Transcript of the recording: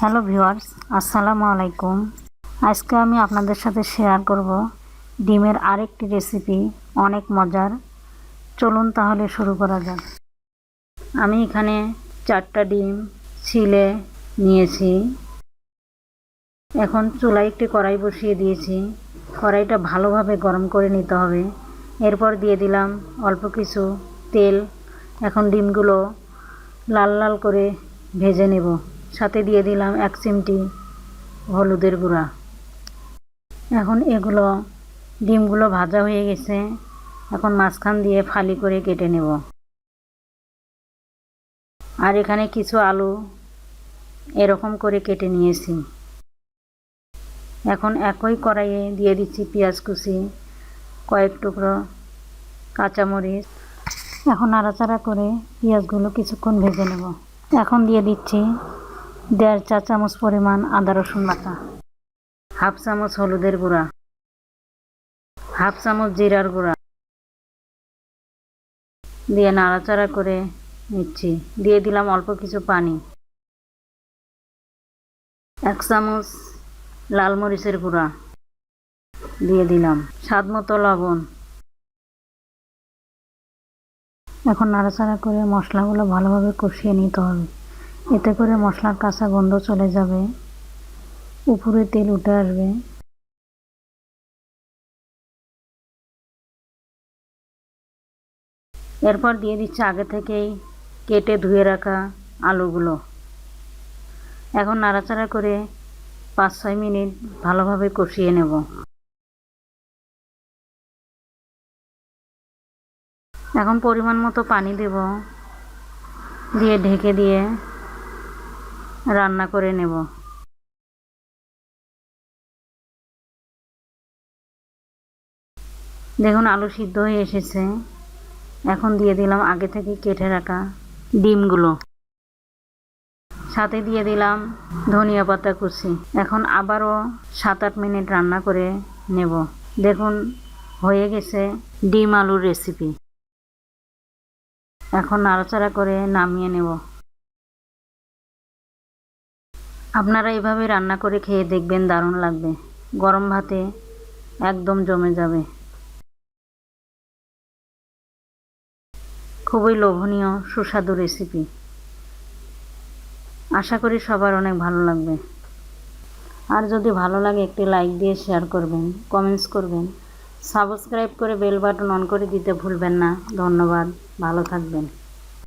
Hello viewers, আসসালামু আলাইকুম। আজকে আমি আপনাদের সাথে শেয়ার করব ডিমের আরেকটি রেসিপি, অনেক মজার। চলুন তাহলে শুরু করা যাক। আমি এখানে চারটা ডিম ছিলে নিয়েছি। এখন চুলায় একটি কড়াই বসিয়ে দিয়েছি। কড়াইটা ভালোভাবে গরম করে নিতে হবে। এরপর দিয়ে দিলাম অল্প কিছু তেল। এখন ডিমগুলো লাল লাল করে ভেজে নেব। সাথে দিয়ে দিলাম এক চিমটি হলুদের গুঁড়া। এখন এগুলো, ডিমগুলো ভাজা হয়ে গেছে। এখন মাঝখান দিয়ে ফালি করে কেটে নেব। আর এখানে কিছু আলু এরকম করে কেটে নিয়েছি। এখন একই কড়াইয়ে দিয়ে দিচ্ছি পেঁয়াজ কুচি, কয়েক টুকরো কাঁচামরিচ। এখন নাড়াচাড়া করে পেঁয়াজগুলো কিছুক্ষণ ভেজে নেব। এখন দিয়ে দিচ্ছি দেড় চা চামচ পরিমাণ আদা রসুন বাটা। হাফ চামচ হলুদের গুঁড়া। হাফ চামচ জিরার গুঁড়া। দিয়ে নাড়াচাড়া করে নিচ্ছি। দিয়ে দিলাম অল্প কিছু পানি। এক চামচ লাল মরিচের গুঁড়া। দিয়ে দিলাম স্বাদ মতো লবণ। এখন নাড়াচাড়া করে মশলাগুলো ভালোভাবে কষিয়ে নিতে হবে। এতে করে মশলার কাঁচা গন্ধ চলে যাবে। উপরে তেল উঠে আসবে। এরপর দিয়ে দিচ্ছে আগে থেকেই কেটে ধুয়ে রাখা আলুগুলো। এখন নাড়াচাড়া করে পাঁচ ছয় মিনিট ভালোভাবে কষিয়ে নেব। এখন পরিমাণ মতো পানি দেব। দিয়ে ঢেকে দিয়ে রান্না করে নেব। দেখুন, আলু সিদ্ধ হয়ে এসেছে। এখন দিয়ে দিলাম আগে থেকে কেটে রাখা ডিমগুলো। সাথে দিয়ে দিলাম ধনিয়া পাতা কুচি। এখন আবারও সাত আট মিনিট রান্না করে নেব। দেখুন, হয়ে গেছে ডিম আলুর রেসিপি এখন নাড়াচাড়া করে নামিয়ে নেব। আপনারা এইভাবে রান্না করে খেয়ে দেখবেন দারুণ লাগবে। গরম ভাতে একদম জমে যাবে। খুবই লোভনীয়, সুস্বাদু রেসিপি আশা করি সবার অনেক ভালো লাগবে। আর যদি ভালো লাগে একটি লাইক দিয়ে শেয়ার করবেন কমেন্টস করবেন সাবস্ক্রাইব করে বেল বাটন অন করে দিতে ভুলবেন না। ধন্যবাদ, ভালো থাকবেন।